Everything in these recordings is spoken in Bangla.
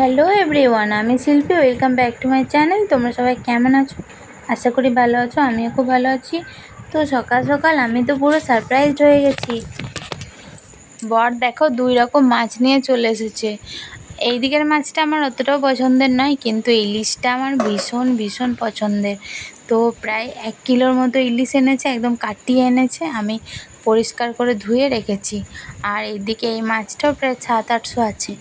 হ্যালো এভরিওয়ান, আমি Shilpi. Welcome back to my channel. তোমরা সবাই কেমন আছো? আশা করি ভালো আছো, আমিও খুব ভালো আছি। তো সকাল সকাল আমি তো পুরো সারপ্রাইজড হয়ে গেছি। বর দেখো দুই রকম মাছ নিয়ে চলে এসেছে। এই দিকের মাছটা আমার অতটাও পছন্দের নয়, কিন্তু ইলিশটা আমার ভীষণ ভীষণ পছন্দের। তো প্রায় এক কিলোর মতো ইলিশ এনেছে, একদম কাটিয়ে এনেছে, আমি পরিষ্কার করে ধুয়ে রেখেছি। আর এইদিকে এই মাছটাও প্রায় সাত আটশো আছে।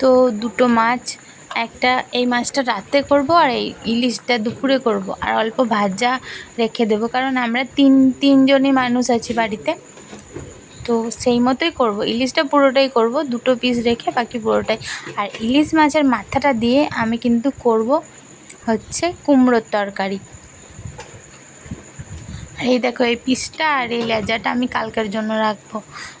তো দুটো মাছ, একটা এই মাছটা রাতে করব আর এই ইলিশটা দুপুরে করব। আর অল্প ভাজা রেখে দেবো, কারণ আমরা তিন, তিনজনই মানুষ আছি বাড়িতে। তো সেই মতোই করব, ইলিশটা পুরোটাই করব, দুটো পিস রেখে বাকি পুরোটাই। আর ইলিশ মাছের মাথাটা দিয়ে আমি কিন্তু করব হচ্ছে কুমড়োর তরকারি। আর এই দেখো, এই পিসটা আর এই লেজাটা আমি কালকের জন্য রাখব।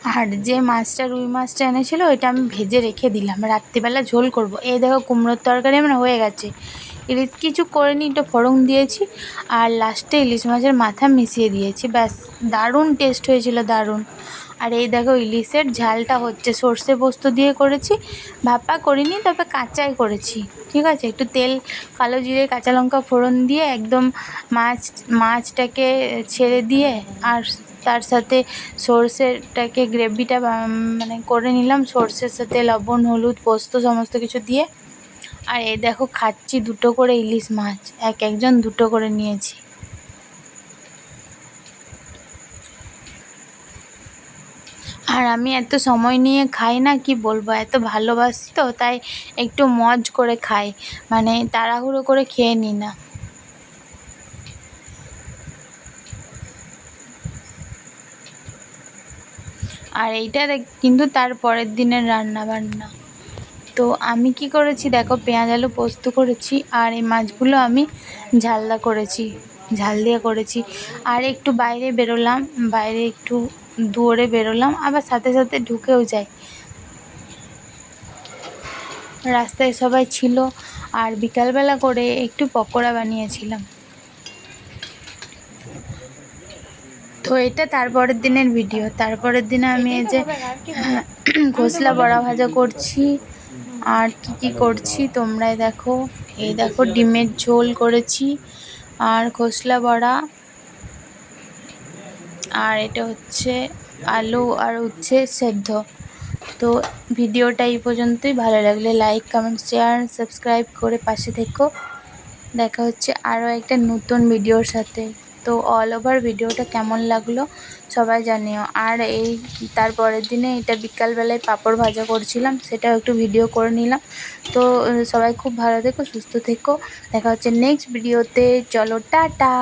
আর যে মাছটা, রুই মাছটা এনেছিলো, ওইটা আমি ভেজে রেখে দিলাম। রাত্রিবেলা ঝোল করব। এই দেখো, কুমড়োর তরকারি আমার হয়ে গেছে। ইলিশ, কিছু করিনি, একটু ফোড়ন দিয়েছি। আর লাস্টে ইলিশ মাছের মাথা মিশিয়ে দিয়েছি। ব্যাস, দারুণ টেস্ট হয়েছিল, দারুণ। আর এই দেখো ইলিশের ঝালটা হচ্ছে, সর্ষে পোস্ত দিয়ে করেছি, ভাপা করিনি তবে কাঁচাই করেছি, ঠিক আছে? একটু তেল, কালো জিরে, কাঁচা লঙ্কা ফোড়ন দিয়ে একদম মাছ, মাছটাকে ছেড়ে দিয়ে আর তার সাথে সর্ষেটাকে গ্রেভিটা মানে করে নিলাম, সর্ষের সাথে লবণ, হলুদ, পোস্ত সমস্ত কিছু দিয়ে। আর এই দেখো খাচ্ছি দুটো করে ইলিশ মাছ, এক একজন দুটো করে নিয়েছি। আর আমি এত সময় নিয়ে খাই না, কি বলব? এত ভালোবাসি তো, তাই একটু মজ করে খাই। মানে তাড়াহুড়ো করে খেয়ে নিই না। আর এইটা কিন্তু তার পরের দিনের রান্না বান্না তো আমি কি করেছি দেখো, পেঁয়াজ আলু পোস্ত করেছি, আর এই মাছগুলো আমি ঝালদা করেছি। ঝাল দিয়ে করেছি। আর একটু বাইরে বেরোলাম, বাইরে একটু দৌড়ে বেরোলাম, আবার সাথে সাথে ঢুকেও যাই। রাস্তায় সবাই ছিল, আর বিকালবেলা করে একটু পকোড়া বানিয়েছিলাম। তো এটা তারপরের দিনের ভিডিও তারপরের দিনে আমি এই যে ঘোসলা বড়া ভাজা করছি, আর কি কি করছি তোমরাই দেখো। এই দেখো, ডিমের ঝোল করেছি, আর খোসলা বড়া আর এটা হচ্ছে আলু আর হচ্ছে সেদ্ধ। তো ভিডিওটা এই পর্যন্তই। ভালো লাগলে লাইক কমেন্ট শেয়ার সাবস্ক্রাইব করে পাশে থেকো। দেখা হচ্ছে আরও একটা নতুন ভিডিওর সাথে। তো অল ওভার ভিডিওটা কেমন লাগল সবাই জানিও। আর এই তারপরের দিনে এটা বিকালবেলায় পাঁপড় ভাজা করছিলাম, সেটাও একটু ভিডিও করে নিলাম। তো, সবাই খুব ভালো থেকো, সুস্থ থেকো। দেখা হচ্ছে নেক্সট ভিডিওতে চলো, টাটা!